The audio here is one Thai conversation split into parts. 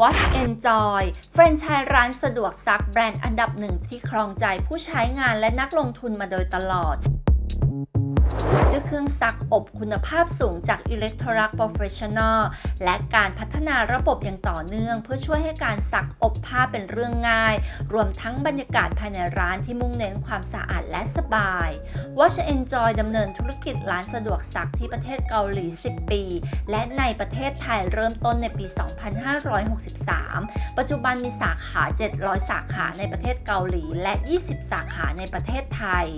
Watch Enjoy แฟรนไชส์ร้านสะดวกซักแบรนด์อันดับหนึ่งที่ครองใจผู้ใช้งานและนักลงทุนมาโดยตลอด ด้วยเครื่องซักอบคุณภาพสูงจาก Electrolux Professional และการพัฒนาระบบอย่างต่อเนื่อง เพื่อช่วยให้การซักอบผ้าเป็นเรื่องง่าย รวมทั้งบรรยากาศภายในร้านที่มุ่งเน้นความสะอาดและสบาย Watch Enjoy ดำเนินธุรกิจร้านสะดวกซักที่ประเทศเกาหลี 10 ปี และในประเทศไทยเริ่มต้นในปี 2563 ปัจจุบันมีสาขา 700 สาขาในประเทศเกาหลี และ 20 สาขาในประเทศไทย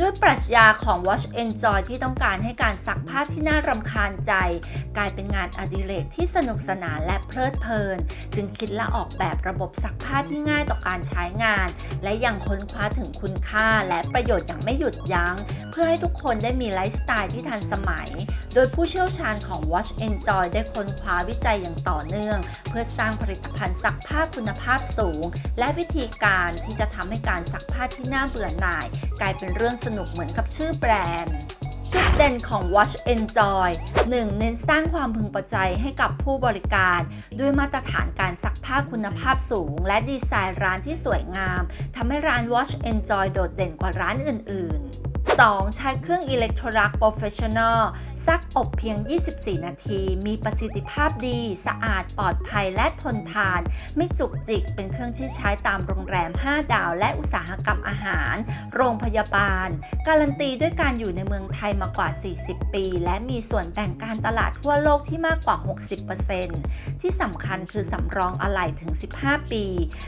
ด้วยปรัชญาของ Watch Enjoy ที่ต้องการให้การซักผ้าที่น่ารำคาญใจ กลายเป็นงานอดิเรกที่สนุกสนานและเพลิดเพลิน จึงคิดและออกแบบระบบซักผ้าที่ง่ายต่อการใช้งาน และยังค้นคว้าถึงคุณค่าและประโยชน์อย่างไม่หยุดยัง้งเพื่อให้ทุกคนได้มีไลฟ์สไตล์ที่ทันสมัย โดยผู้เชี่ยวชาญของ Watch Enjoy ได้ค้นคว้าวิจัยอย่างต่อเนื่อง เพื่อสร้างผลิตภัณฑ์ซักผ้าคุณภาพสูง และวิธีการที่จะทำให้การซักผ้าที่น่าเบื่อหน่าย กลายเป็นเรื่องสนุกเหมือนกับชื่อแบรนด์จุดเด่นของ Watch Enjoy 1. เน้นสร้างความพึงพอใจให้กับผู้บริการ ด้วยมาตรฐานการซักผ้าคุณภาพสูง และดีไซน์ร้านที่สวยงามทำให้ร้าน Watch Enjoy โดดเด่นกว่าร้านอื่น ๆ 2. ใช้เครื่องอิเล็กโทรลักโปรเฟชชั่นอล ซักอบเพียง 24 นาที มีประสิทธิภาพดี สะอาดปลอดภัยและทนทาน ไม่จุกจิก เป็นเครื่องที่ใช้ตามโรงแรม 5 ดาว และอุตสาหกรรมอาหาร โรงพยาบาล การันตีด้วยการอยู่ในเมืองไทยมากว่า 40 ปี และมีส่วนแบ่งการตลาดทั่วโลกที่มากกว่า 60%ที่สำคัญคือสำรองอะไหล่ถึง 15 ปี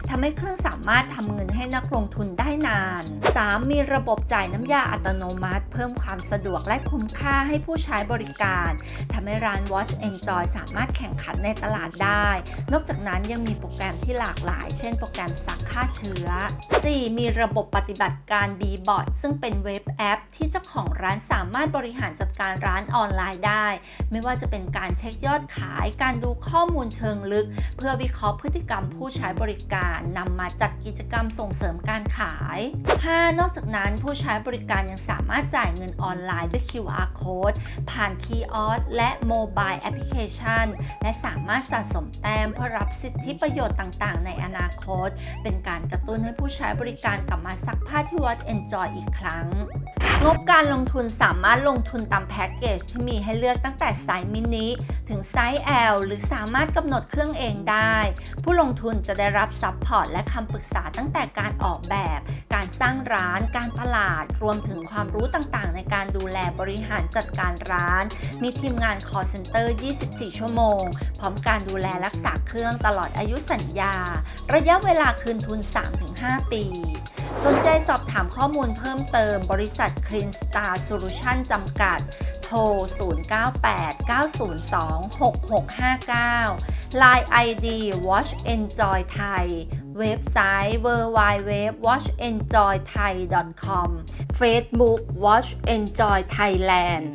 ทำให้เครื่องสามารถทำเงินให้นักลงทุนได้นาน 3. มีระบบจ่ายน้ำยาอัตโนมัติ เพิ่มความสะดวกและคุ้มค่าให้ผู้ใช้บริการทำให้ร้าน Watch Enjoy สามารถแข่งขันในตลาดได้ นอกจากนั้นยังมีโปรแกรมที่หลากหลาย เช่นโปรแกรมซักฆ่าเชื้อ 4. มีระบบปฏิบัติการ B-Bot ซึ่งเป็นเว็บแอป ที่เจ้าของร้านสามารถบริหารจัดการร้านออนไลน์ได้ ไม่ว่าจะเป็นการเช็คยอดขาย การดูข้อมูลเชิงลึก เพื่อวิเคราะห์พฤติกรรมผู้ใช้บริการนำมาจัดกิจกรรมส่งเสริมการขาย 5. นอกจากนั้นผู้ใช้บริการยังสามารถจ่ายเงินออนไลน์ด้วย QR Code ผผ่านคีย์ออสและโมบายแอปพลิเคชัน และสามารถสะสมแต้มเพื่อรับสิทธิประโยชน์ต่างๆ ในอนาคต เป็นการกระตุ้นให้ผู้ใช้บริการกลับมาซักผ้าที่ Watch Enjoy อีกครั้งงบการลงทุนสามารถลงทุนตามแพ็กเกจที่มีให้เลือกตั้งแต่ไซส์มินิถึงไซส์ L หรือสามารถกำหนดเครื่องเองได้ ผู้ลงทุนจะได้รับซัพพอร์ตและคำปรึกษาตั้งแต่การออกแบบ สร้างร้านการตลาด รวมถึงความรู้ต่างๆ ในการดูแลบริหารจัดการร้าน มีทีมงาน call center 24 ชั่วโมง พร้อมการดูแลรักษาเครื่องตลอดอายุสัญญา ระยะเวลาคืนทุน 3-5 ปีสนใจสอบถามข้อมูลเพิ่มเติมบริษัท Clean Star Solution จำกัด โทร 0989026659 Line ID Watch Enjoy Thai เว็บไซต์ www.watchenjoythai.com Facebook Watch Enjoy Thailand